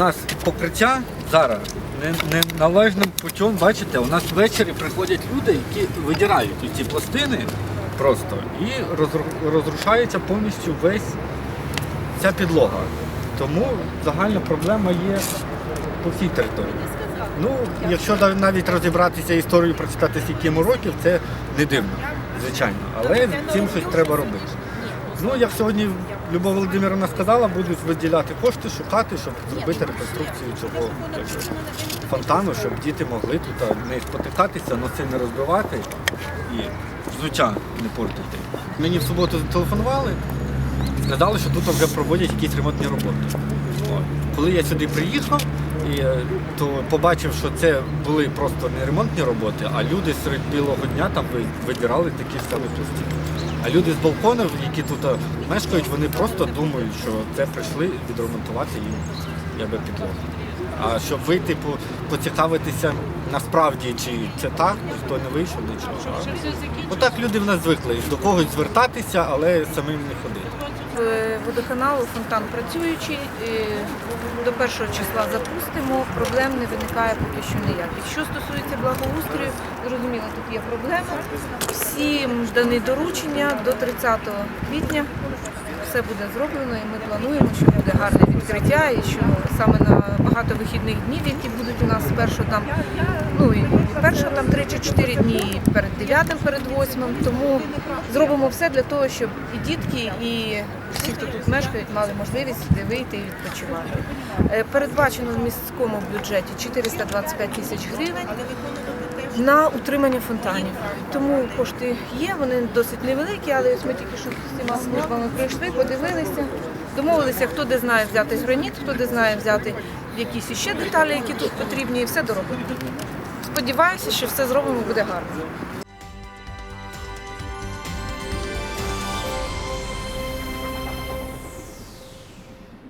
нас покриття зараз не, не путем, бачите, у нас ввечері приходять люди, які видирають ці пластини просто і розрушається повністю весь ця підлога. Тому загальна проблема є по всій території. Ну, якщо навіть розібратися історію, прочитати скільки йому років, це не дивно, звичайно. Але з цим щось треба робити. Ну, як сьогодні Любов Володимировна сказала, будуть виділяти кошти, шукати, щоб зробити реконструкцію цього фонтану, щоб діти могли тут не спотикатися, носи не розбивати і взуття не портити. Мені в суботу зателефонували, сказали, що тут вже проводять якісь ремонтні роботи. Коли я сюди приїхав, і, е, то побачив, що це були просто не ремонтні роботи, а люди серед білого дня там видирали такі ж самі. А люди з балконів, які тут е, мешкають, вони просто думають, що це прийшли відремонтувати їм якби підлогу. А щоб вийти по, поцікавитися насправді, чи це так, ніхто не вийшов нічого. Отак люди в нас звикли до когось звертатися, але самим не ходити. Водоканалу фонтан працюючий. До першого числа запустимо. Проблем не виникає поки що ніяких. Що стосується благоустрою, зрозуміло, тут є проблема. Всім дані доручення до 30 квітня. Все буде зроблено і ми плануємо, що буде гарне відкриття і що саме на багато вихідних днів, які будуть у нас спершу там, ну і перше там 3 чи 4 дні перед 9, перед 8. Тому зробимо все для того, щоб і дітки, і всі, хто тут мешкають, мали можливість сюди вийти і відпочивати. Е, Передбачено в міському бюджеті 425 тисяч гривень на утримання фонтанів. Тому кошти є, вони досить невеликі, але ось ми тільки що з цими службами прийшли, подивилися, домовилися, хто де знає взяти граніт, хто де знає взяти якісь іще деталі, які тут потрібні, і все доробимо. Сподіваюся, що все зробимо буде гарно.